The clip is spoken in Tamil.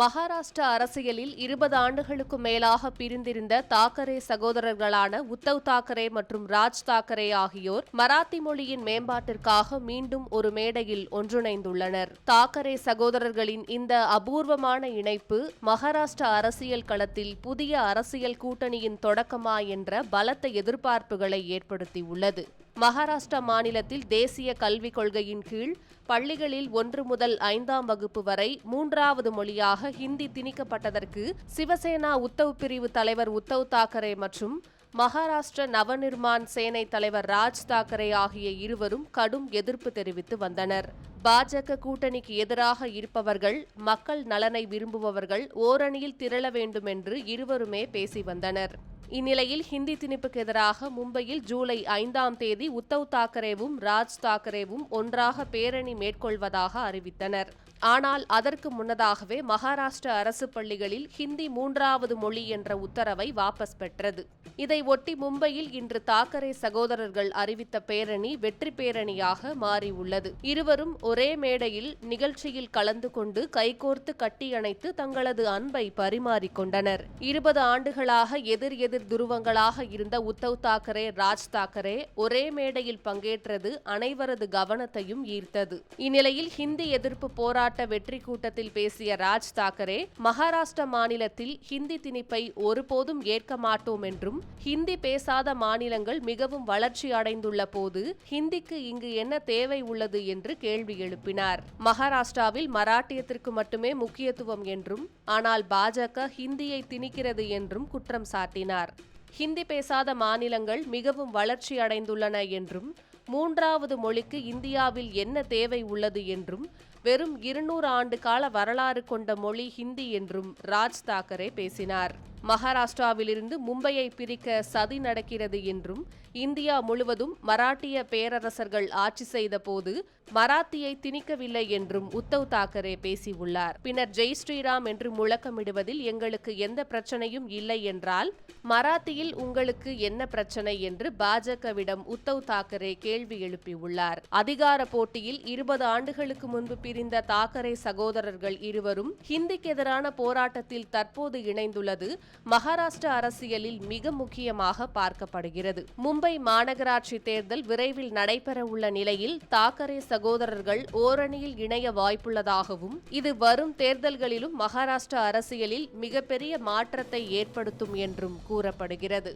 மகாராஷ்டிரா அரசியலில் இருபது ஆண்டுகளுக்கு மேலாக பிரிந்திருந்த தாக்கரே சகோதரர்களான உத்தவ் தாக்கரே மற்றும் ராஜ் தாக்கரே ஆகியோர் மராத்தி மொழியின் மேம்பாட்டிற்காக மீண்டும் ஒரு மேடையில் ஒன்றிணைந்துள்ளனர். தாக்கரே சகோதரர்களின் இந்த அபூர்வமான இணைப்பு மகாராஷ்டிரா அரசியல் களத்தில் புதிய அரசியல் கூட்டணியின் தொடக்கமா என்ற பலத்த எதிர்பார்ப்புகளை ஏற்படுத்தியுள்ளது. மகாராஷ்டிரா மாநிலத்தில் தேசிய கல்விக் கொள்கையின் கீழ் பள்ளிகளில் ஒன்று முதல் ஐந்தாம் வகுப்பு வரை மூன்றாவது மொழியாக ஹிந்தி திணிக்கப்பட்டதற்கு சிவசேனா உத்தவ் பிரிவு தலைவர் உத்தவ் தாக்கரே மற்றும் மகாராஷ்டிர நவநிர்மாண் சேனை தலைவர் ராஜ் தாக்கரே ஆகிய இருவரும் கடும் எதிர்ப்பு தெரிவித்து வந்தனர். பாஜக கூட்டணிக்கு எதிராக இருப்பவர்கள் மக்கள் நலனை விரும்புபவர்கள் ஓரணியில் திரள வேண்டும் என்று இருவருமே பேசி வந்தனர். இந்நிலையில் ஹிந்தி திணிப்புக்கு எதிராக மும்பையில் ஜூலை ஐந்தாம் தேதி உத்தவ் தாக்கரேவும் ராஜ் தாக்கரேவும் ஒன்றாக பேரணி மேற்கொள்வதாக அறிவித்தனர். ஆனால் அதற்கு முன்னதாகவே மகாராஷ்டிர அரசு பள்ளிகளில் ஹிந்தி மூன்றாவது மொழி என்ற உத்தரவை வாபஸ் பெற்றது. இதை ஒட்டி மும்பையில் இன்று தாக்கரே சகோதரர்கள் அறிவித்த பேரணி வெற்றி பேரணியாக மாறியுள்ளது இருவரும் ஒரே மேடையில் நிகழ்ச்சியில் கலந்து கொண்டு கைகோர்த்து கட்டியணைத்து தங்களது அன்பை பரிமாறிக்கொண்டனர். இருபது ஆண்டுகளாக எதிர் எதிர் துருவங்களாக இருந்த உத்தவ் தாக்கரே ராஜ் தாக்கரே ஒரே மேடையில் பங்கேற்றது அனைவரது கவனத்தையும் ஈர்த்தது. இந்நிலையில் ஹிந்தி எதிர்ப்பு போராட்ட வெற்றி கூட்டத்தில் பேசிய ராஜ் தாக்கரே மகாராஷ்டிர மாநிலத்தில் ஹிந்தி திணிப்பை ஒருபோதும் ஏற்க மாட்டோம் என்றும் ஹிந்தி பேசாத மாநிலங்கள் மிகவும் வளர்ச்சி அடைந்துள்ள போது ஹிந்திக்கு இங்கு என்ன தேவை உள்ளது என்று கேள்வி எழுப்பினார். மகாராஷ்டிராவில் மராட்டியத்திற்கு மட்டுமே முக்கியத்துவம் என்றும் ஆனால் பாஜக ஹிந்தியை திணிக்கிறது என்றும் குற்றம் சாட்டினார். ஹிந்தி பேசாத மாநிலங்கள் மிகவும் வளர்ச்சி அடைந்துள்ளன என்றும் மூன்றாவது மொழிக்கு இந்தியாவில் என்ன தேவை உள்ளது என்றும் வெறும் இருநூறு ஆண்டு கால வரலாறு கொண்ட மொழி ஹிந்தி என்றும் ராஜ் தாக்கரே பேசினார். மகாராஷ்டிராவிலிருந்து மும்பையை பிரிக்க சதி நடக்கிறது என்றும் இந்தியா முழுவதும் மராட்டிய பேரரசர்கள் ஆட்சி செய்த போது மராத்தியை திணிக்கவில்லை என்றும் உத்தவ் தாக்கரே பேசியுள்ளார். பின்னர் ஜெய் ஸ்ரீராம் என்று முழக்கமிடுவதில் எங்களுக்கு எந்த பிரச்சனையும் இல்லை என்றால் மராத்தியில் உங்களுக்கு என்ன பிரச்சனை என்று பாஜகவிடம் உத்தவ் தாக்கரே கேள்வி எழுப்பியுள்ளார். அதிகார போட்டியில் இருபது ஆண்டுகளுக்கு முன்பு பிரிந்த தாக்கரே சகோதரர்கள் இருவரும் ஹிந்திக்கு எதிரான போராட்டத்தில் தற்போது இணைந்துள்ளது மகாராஷ்டிர அரசியலில் மிக முக்கியமாக பார்க்கப்படுகிறது. மும்பை மாநகராட்சி தேர்தல் விரைவில் நடைபெற உள்ள நிலையில் தாக்கரே சகோதரர்கள் ஓரணியில் இணைய வாய்ப்புள்ளதாகவும் இது வரும் தேர்தல்களிலும் மகாராஷ்டிர அரசியலில் மிகப்பெரிய மாற்றத்தை ஏற்படுத்தும் என்றும் கூறப்படுகிறது.